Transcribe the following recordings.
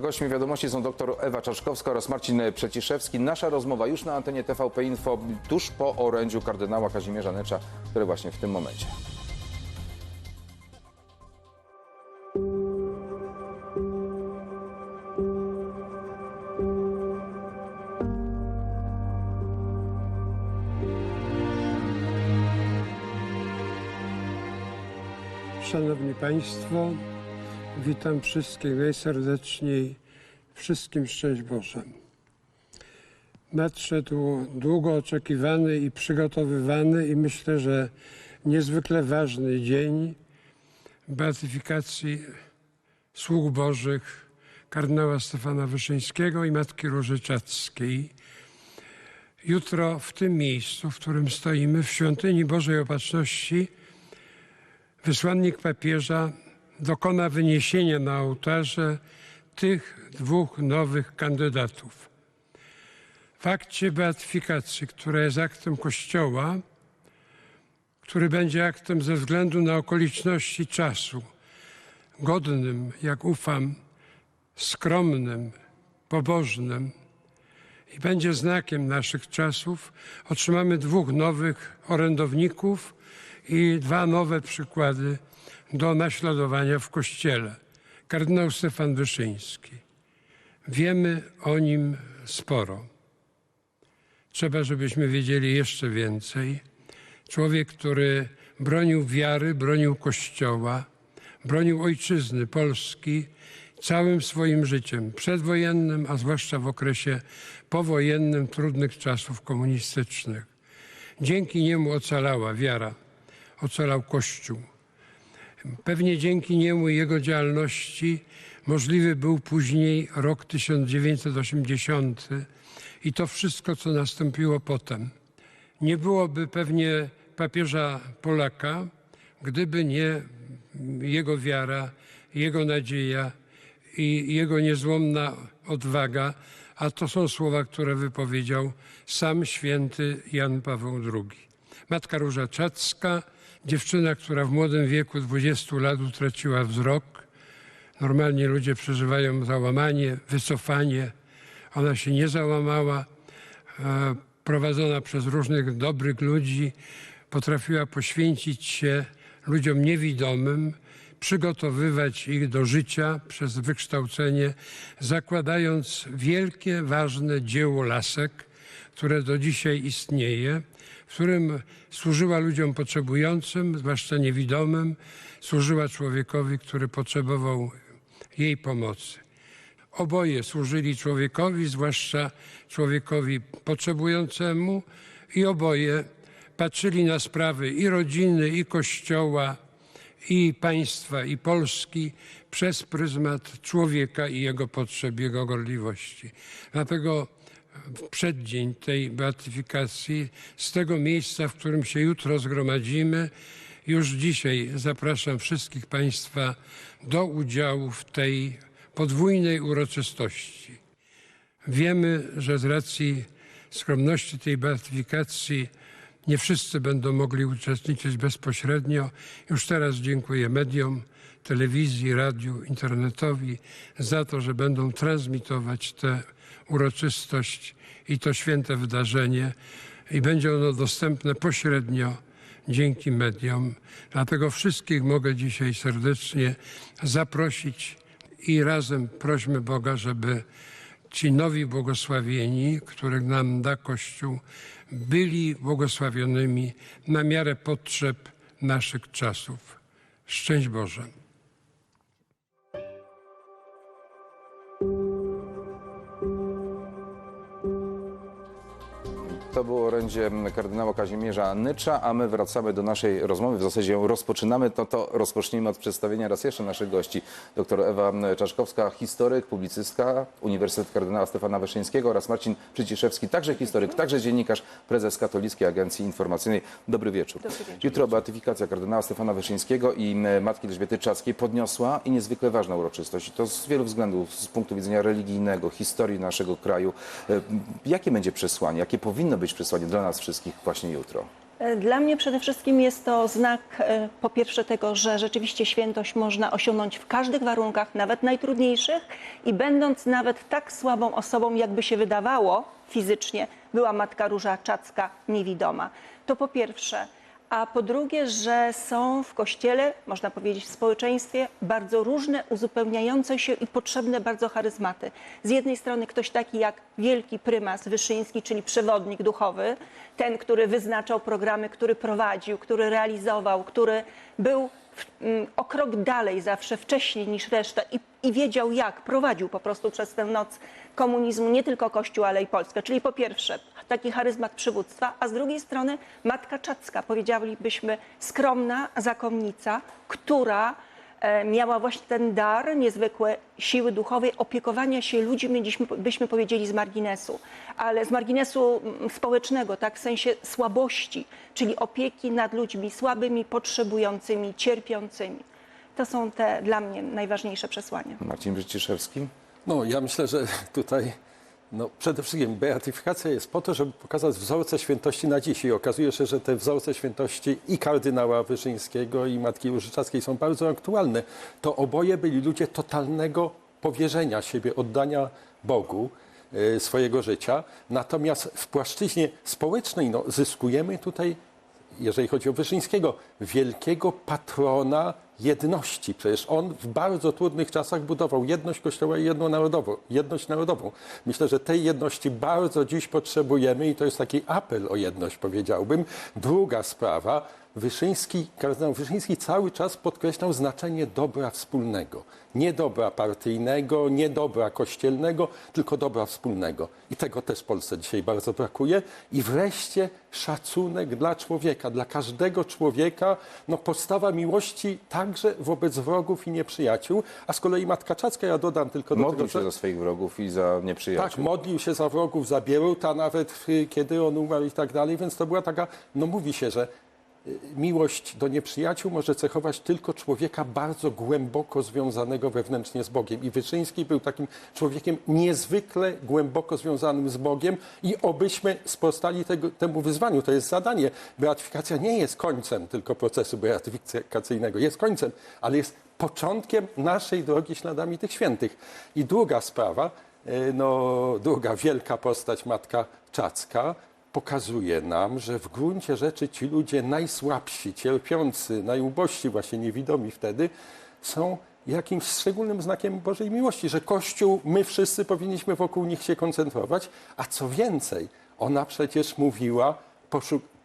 Gośćmi wiadomości są dr Ewa Czaszkowska oraz Marcin Przeciszewski. Nasza rozmowa już na antenie TVP Info tuż po orędziu kardynała Kazimierza Necza, który właśnie w tym momencie. Szanowni Państwo, witam wszystkich najserdeczniej, wszystkim szczęść Boże. Nadszedł długo oczekiwany i przygotowywany i myślę, że niezwykle ważny dzień beatyfikacji sług Bożych kardynała Stefana Wyszyńskiego i Matki Róży Czackiej. Jutro w tym miejscu, w którym stoimy, w Świątyni Bożej Opatrzności, wysłannik papieża dokona wyniesienia na ołtarze tych dwóch nowych kandydatów. W akcie beatyfikacji, która jest aktem Kościoła, który będzie aktem ze względu na okoliczności czasu, godnym, jak ufam, skromnym, pobożnym i będzie znakiem naszych czasów, otrzymamy dwóch nowych orędowników i dwa nowe przykłady do naśladowania w Kościele. Kardynał Stefan Wyszyński. Wiemy o nim sporo. Trzeba, żebyśmy wiedzieli jeszcze więcej. Człowiek, który bronił wiary, bronił Kościoła, bronił ojczyzny Polski całym swoim życiem, przedwojennym, a zwłaszcza w okresie powojennym trudnych czasów komunistycznych. Dzięki niemu ocalała wiara, ocalał Kościół. Pewnie dzięki niemu i jego działalności możliwy był później rok 1980 i to wszystko, co nastąpiło potem. Nie byłoby pewnie papieża Polaka, gdyby nie jego wiara, jego nadzieja i jego niezłomna odwaga, a to są słowa, które wypowiedział sam święty Jan Paweł II. Matka Róża Czacka, dziewczyna, która w młodym wieku 20 lat utraciła wzrok. Normalnie ludzie przeżywają załamanie, wycofanie. Ona się nie załamała. Prowadzona przez różnych dobrych ludzi, potrafiła poświęcić się ludziom niewidomym, przygotowywać ich do życia przez wykształcenie, zakładając wielkie, ważne dzieło lasek, które do dzisiaj istnieje, w którym służyła ludziom potrzebującym, zwłaszcza niewidomym, służyła człowiekowi, który potrzebował jej pomocy. Oboje służyli człowiekowi, zwłaszcza człowiekowi potrzebującemu, i oboje patrzyli na sprawy i rodziny, i kościoła, i państwa, i Polski przez pryzmat człowieka i jego potrzeb, jego gorliwości. Dlatego w przeddzień tej beatyfikacji, z tego miejsca, w którym się jutro zgromadzimy, już dzisiaj zapraszam wszystkich Państwa do udziału w tej podwójnej uroczystości. Wiemy, że z racji skromności tej beatyfikacji nie wszyscy będą mogli uczestniczyć bezpośrednio. Już teraz dziękuję mediom, telewizji, radiu, internetowi za to, że będą transmitować tę uroczystość i to święte wydarzenie i będzie ono dostępne pośrednio dzięki mediom. Dlatego wszystkich mogę dzisiaj serdecznie zaprosić i razem prośmy Boga, żeby ci nowi błogosławieni, których nam da Kościół, byli błogosławionymi na miarę potrzeb naszych czasów. Szczęść Boże. To było orędzie kardynała Kazimierza Nycza, a my wracamy do naszej rozmowy. W zasadzie ją rozpoczynamy. To, to rozpocznijmy od przedstawienia raz jeszcze naszych gości. Doktor Ewa Czaszkowska, historyk, publicystka, Uniwersytet Kardynała Stefana Wyszyńskiego oraz Marcin Przyciszewski, także historyk, także dziennikarz, prezes Katolickiej Agencji Informacyjnej. Dobry wieczór. Jutro beatyfikacja kardynała Stefana Wyszyńskiego i matki Elżbiety Czackiej podniosła i niezwykle ważna uroczystość. I to z wielu względów, z punktu widzenia religijnego, historii naszego kraju. E, Jakie będzie przesłanie, jakie powinno być przesłanie dla nas wszystkich właśnie jutro? E, Dla mnie przede wszystkim jest to znak e, po pierwsze tego, że rzeczywiście świętość można osiągnąć w każdych warunkach, nawet najtrudniejszych i będąc nawet tak słabą osobą, jakby się wydawało fizycznie, była Matka Róża Czacka niewidoma. To po pierwsze. A po drugie, że są w kościele, można powiedzieć w społeczeństwie, bardzo różne, uzupełniające się i potrzebne bardzo charyzmaty. Z jednej strony ktoś taki jak wielki prymas Wyszyński, czyli przewodnik duchowy, ten, który wyznaczał programy, który prowadził, który realizował, który był mm, o krok dalej zawsze, wcześniej niż reszta i, i wiedział jak, prowadził po prostu przez tę noc komunizmu nie tylko Kościół, ale i Polskę. Czyli po pierwsze taki charyzmat przywództwa, a z drugiej strony Matka Czacka, powiedzielibyśmy skromna zakonnica, która miała właśnie ten dar niezwykłej siły duchowej opiekowania się ludźmi, byśmy powiedzieli z marginesu, ale z marginesu społecznego, tak w sensie słabości, czyli opieki nad ludźmi słabymi, potrzebującymi, cierpiącymi. To są te dla mnie najważniejsze przesłania. Marcin Brzyciszewski. No, ja myślę, że tutaj no, przede wszystkim beatyfikacja jest po to, żeby pokazać wzorce świętości na dziś. I okazuje się, że te wzorce świętości i kardynała Wyszyńskiego, i Matki Różyczackiej są bardzo aktualne. To oboje byli ludzie totalnego powierzenia siebie, oddania Bogu e, swojego życia. Natomiast w płaszczyźnie społecznej no, zyskujemy tutaj jeżeli chodzi o Wyszyńskiego, wielkiego patrona jedności. Przecież on w bardzo trudnych czasach budował jedność Kościoła i jedną narodową, jedność narodową. Myślę, że tej jedności bardzo dziś potrzebujemy i to jest taki apel o jedność, powiedziałbym. Druga sprawa, Wyszyński, kardynał Wyszyński cały czas podkreślał znaczenie dobra wspólnego. Nie dobra partyjnego, nie dobra kościelnego, tylko dobra wspólnego. I tego też w Polsce dzisiaj bardzo brakuje. I wreszcie szacunek dla człowieka, dla każdego człowieka, no postawa miłości także wobec wrogów i nieprzyjaciół. A z kolei Matka Czacka, ja dodam tylko do Modlił tego, się za swoich wrogów i za Tak, nieprzyjaciół. modlił się za wrogów, za Bieruta nawet, kiedy on umarł i tak dalej, więc to była taka, no mówi się, że miłość do nieprzyjaciół może cechować tylko człowieka bardzo głęboko związanego wewnętrznie z Bogiem. I Wyszyński był takim człowiekiem niezwykle głęboko związanym z Bogiem i obyśmy sprostali tego, temu wyzwaniu. To jest zadanie. Beatyfikacja nie jest końcem tylko procesu beatyfikacyjnego. Jest końcem, ale jest początkiem naszej drogi śladami tych świętych. I druga sprawa, e, no, druga wielka postać, Matka Czacka, pokazuje nam, że w gruncie rzeczy ci ludzie najsłabsi, cierpiący, najubożsi, właśnie niewidomi wtedy, są jakimś szczególnym znakiem Bożej miłości, że Kościół, my wszyscy powinniśmy wokół nich się koncentrować, a co więcej, ona przecież mówiła,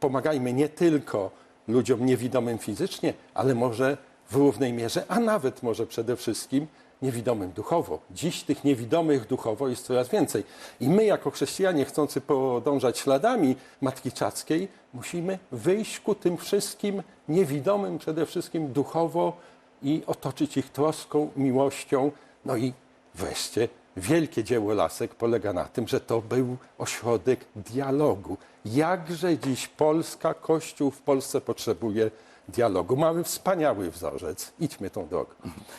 pomagajmy nie tylko ludziom niewidomym fizycznie, ale może w równej mierze, a nawet może przede wszystkim niewidomym duchowo. Dziś tych niewidomych duchowo jest coraz więcej. I my, jako chrześcijanie chcący podążać śladami Matki Czackiej, musimy wyjść ku tym wszystkim niewidomym przede wszystkim duchowo i otoczyć ich troską, miłością. No i wreszcie wielkie dzieło Lasek polega na tym, że to był ośrodek dialogu. Jakże dziś Polska, Kościół w Polsce potrzebuje dialogu. Mamy wspaniały wzorzec. Idźmy tą drogą.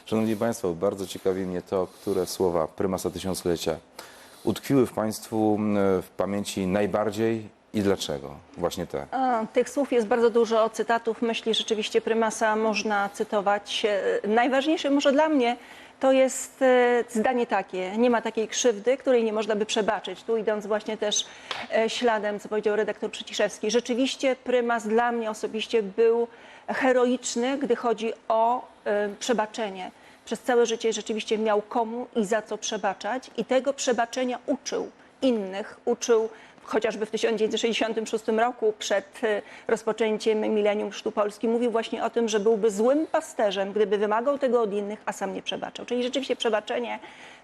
Szanowni Państwo, bardzo ciekawi mnie to, które słowa prymasa tysiąclecia utkwiły w Państwu m, w pamięci najbardziej i dlaczego? Właśnie te. A, tych słów jest bardzo dużo, cytatów myśli rzeczywiście prymasa można cytować. E, Najważniejsze może dla mnie to jest e, zdanie takie, nie ma takiej krzywdy, której nie można by przebaczyć. Tu idąc właśnie też e, śladem, co powiedział redaktor Przyciszewski. Rzeczywiście prymas dla mnie osobiście był heroiczny, gdy chodzi o e, przebaczenie. Przez całe życie rzeczywiście miał komu i za co przebaczać i tego przebaczenia uczył innych, uczył chociażby w 1966 roku przed e, rozpoczęciem Milenium Chrztu Polski mówił właśnie o tym, że byłby złym pasterzem, gdyby wymagał tego od innych, a sam nie przebaczał. Czyli rzeczywiście przebaczenie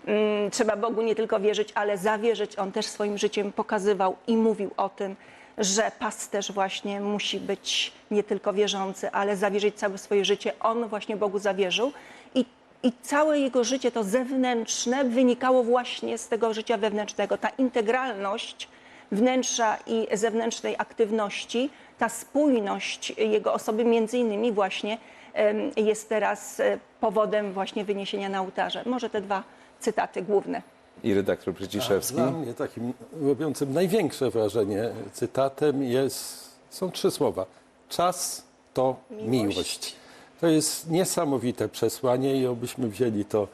mm, trzeba Bogu nie tylko wierzyć, ale zawierzyć. On też swoim życiem pokazywał i mówił o tym, że pasterz właśnie musi być nie tylko wierzący, ale zawierzyć całe swoje życie. On właśnie Bogu zawierzył i i całe jego życie, to zewnętrzne, wynikało właśnie z tego życia wewnętrznego. Ta integralność wnętrza i zewnętrznej aktywności, ta spójność jego osoby, między innymi właśnie jest teraz e, powodem właśnie wyniesienia na ołtarze. Może te dwa cytaty główne. I redaktor Przyciszewski. Dla mnie takim robiącym największe wrażenie cytatem jest Są trzy słowa. Czas to miłość. Miłość. To jest niesamowite przesłanie i obyśmy wzięli to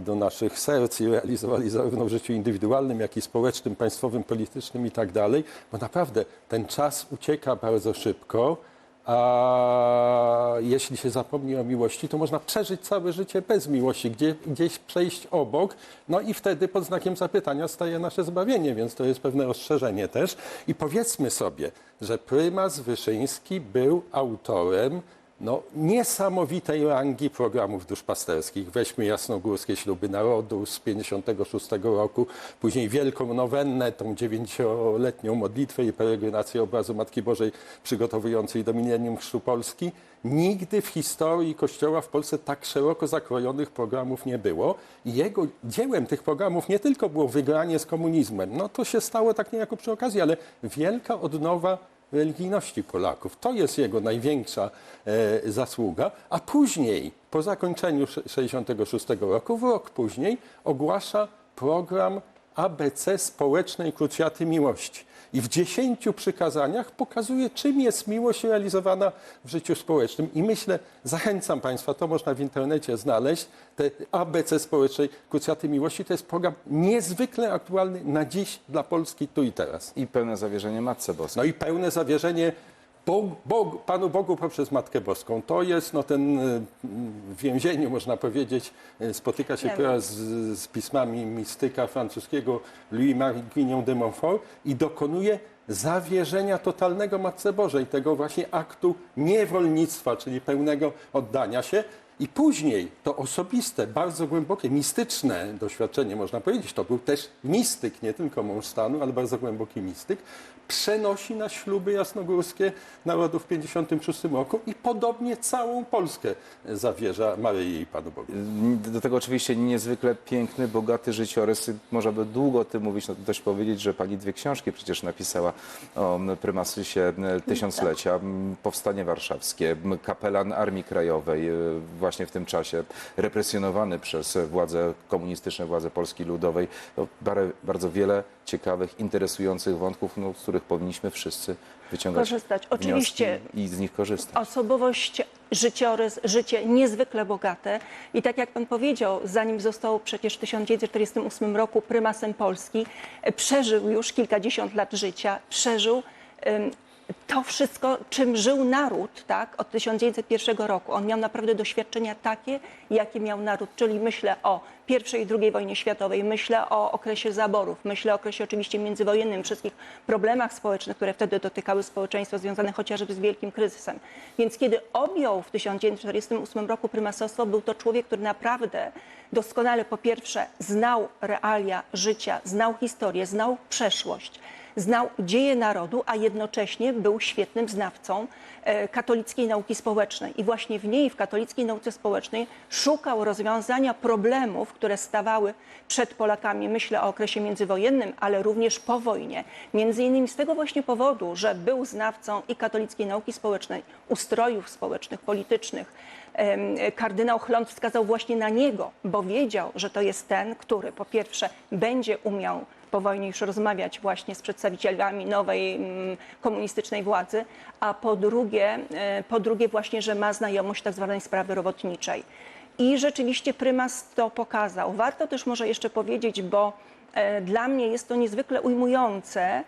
do naszych serc i realizowali zarówno w życiu indywidualnym, jak i społecznym, państwowym, politycznym i tak dalej, bo naprawdę ten czas ucieka bardzo szybko, a jeśli się zapomni o miłości, to można przeżyć całe życie bez miłości, gdzie, gdzieś przejść obok, no i wtedy pod znakiem zapytania staje nasze zbawienie, więc to jest pewne ostrzeżenie też. I powiedzmy sobie, że prymas Wyszyński był autorem no, niesamowitej rangi programów duszpasterskich. Weźmy Jasnogórskie Śluby Narodu z 56 roku, później Wielką Nowennę, tą dziewięcioletnią modlitwę i peregrinację obrazu Matki Bożej przygotowującej do milenium Chrztu Polski. Nigdy w historii Kościoła w Polsce tak szeroko zakrojonych programów nie było. Jego dziełem tych programów nie tylko było wygranie z komunizmem, no to się stało tak niejako przy okazji, ale wielka odnowa religijności Polaków. To jest jego największa e, zasługa. A później, po zakończeniu 1966 roku, w rok później, ogłasza program ABC Społecznej Krucjaty Miłości. I w dziesięciu przykazaniach pokazuje, czym jest miłość realizowana w życiu społecznym. I myślę, zachęcam Państwa, to można w internecie znaleźć, te ABC Społecznej Krucjaty Miłości to jest program niezwykle aktualny na dziś dla Polski tu i teraz. I pełne zawierzenie Matce Boskiej. No i pełne zawierzenie Bog, Bog, Panu Bogu poprzez Matkę Boską. To jest no, ten y, w więzieniu, można powiedzieć, y, spotyka się teraz z, z pismami mistyka francuskiego Louis-Marie Guignon de Montfort i dokonuje zawierzenia totalnego Matce Bożej, tego właśnie aktu niewolnictwa, czyli pełnego oddania się. I później to osobiste, bardzo głębokie, mistyczne doświadczenie, można powiedzieć, to był też mistyk, nie tylko mąż stanu, ale bardzo głęboki mistyk, przenosi na śluby jasnogórskie narodu w 56 roku i podobnie całą Polskę zawierza Maryi i Panu Bogu. Do tego oczywiście niezwykle piękny, bogaty życiorys. Można by długo o tym mówić, no dość powiedzieć, że pani dwie książki przecież napisała o prymasysie m, tysiąclecia, powstanie warszawskie, kapelan Armii Krajowej, e, właśnie w tym czasie represjonowany przez władze komunistyczne, władze Polski Ludowej. Bar- bardzo wiele ciekawych, interesujących wątków, no, z których powinniśmy wszyscy wyciągać Korzystać. Oczywiście i z nich korzystać. osobowość, życiorys, życie niezwykle bogate. I tak jak pan powiedział, zanim został przecież w 1948 roku prymasem Polski, e, przeżył już kilkadziesiąt lat życia, przeżył to wszystko, czym żył naród tak, od 1901 roku. On miał naprawdę doświadczenia takie, jakie miał naród, czyli myślę o I i II wojnie światowej, myślę o okresie zaborów, myślę o okresie oczywiście międzywojennym, wszystkich problemach społecznych, które wtedy dotykały społeczeństwa, związane chociażby z wielkim kryzysem. Więc kiedy objął w 1948 roku prymasostwo, był to człowiek, który naprawdę doskonale po pierwsze znał realia życia, znał historię, znał przeszłość, znał dzieje narodu, a jednocześnie był świetnym znawcą e, katolickiej nauki społecznej. I właśnie w niej, w katolickiej nauce społecznej, szukał rozwiązania problemów, które stawały przed Polakami. Myślę o okresie międzywojennym, ale również po wojnie. Między innymi z tego właśnie powodu, że był znawcą i katolickiej nauki społecznej, ustrojów społecznych, politycznych. Kardynał Chląd wskazał właśnie na niego, bo wiedział, że to jest ten, który po pierwsze będzie umiał po wojnie już rozmawiać właśnie z przedstawicielami nowej mm, komunistycznej władzy, a po drugie, e, po drugie właśnie, że ma znajomość tak zwanej sprawy robotniczej. I rzeczywiście prymas to pokazał. Warto też może jeszcze powiedzieć, bo e, dla mnie jest to niezwykle ujmujące,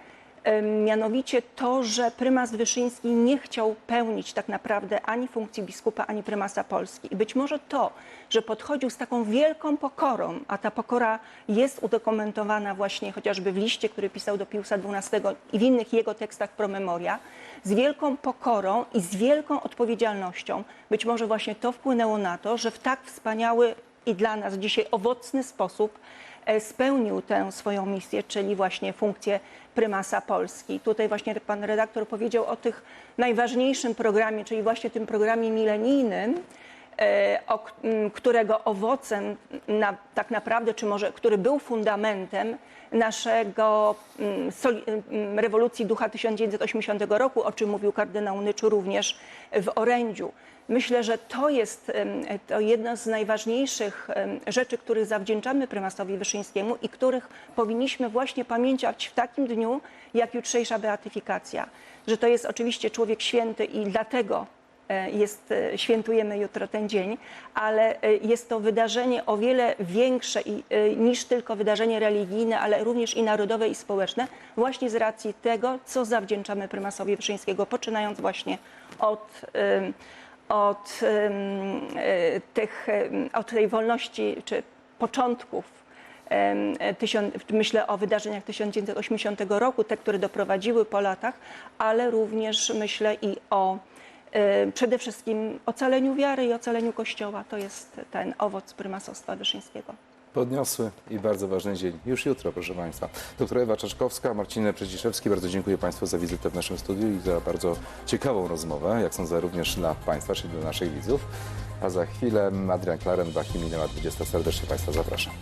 mianowicie to, że prymas Wyszyński nie chciał pełnić tak naprawdę ani funkcji biskupa, ani prymasa Polski. I być może to, że podchodził z taką wielką pokorą, a ta pokora jest udokumentowana właśnie chociażby w liście, który pisał do Piusa XII i w innych jego tekstach pro memoria, z wielką pokorą i z wielką odpowiedzialnością. Być może właśnie to wpłynęło na to, że w tak wspaniały i dla nas dzisiaj owocny sposób spełnił tę swoją misję, czyli właśnie funkcję prymasa Polski. Tutaj właśnie pan redaktor powiedział o tych najważniejszym programie, czyli właśnie tym programie milenijnym, e, którego owocem na, tak naprawdę, czy może który był fundamentem naszego m, soli, m, rewolucji ducha 1980 roku, o czym mówił kardynał Nyczu również w orędziu. Myślę, że to jest to jedna z najważniejszych rzeczy, których zawdzięczamy prymasowi Wyszyńskiemu i których powinniśmy właśnie pamiętać w takim dniu, jak jutrzejsza beatyfikacja. Że to jest oczywiście człowiek święty i dlatego jest, e, świętujemy jutro ten dzień, ale e, jest to wydarzenie o wiele większe e, niż tylko wydarzenie religijne, ale również i narodowe i społeczne, właśnie z racji tego, co zawdzięczamy prymasowi Wyszyńskiego, poczynając właśnie od, od, e, tych, od tej wolności czy początków e, myślę o wydarzeniach 1980 roku, te, które doprowadziły po latach, ale również myślę i o e, przede wszystkim ocaleniu wiary i ocaleniu Kościoła. To jest ten owoc prymasostwa Wyszyńskiego. Podniosły i bardzo ważny dzień. Już jutro, proszę Państwa. Doktor Ewa Czaszkowska, Marcin Przeciszewski, bardzo dziękuję Państwu za wizytę w naszym studiu i za bardzo ciekawą rozmowę, jak sądzę również dla Państwa, czyli dla naszych widzów. A za chwilę Adrian Klaren, Bachimina 20. Serdecznie Państwa zapraszam.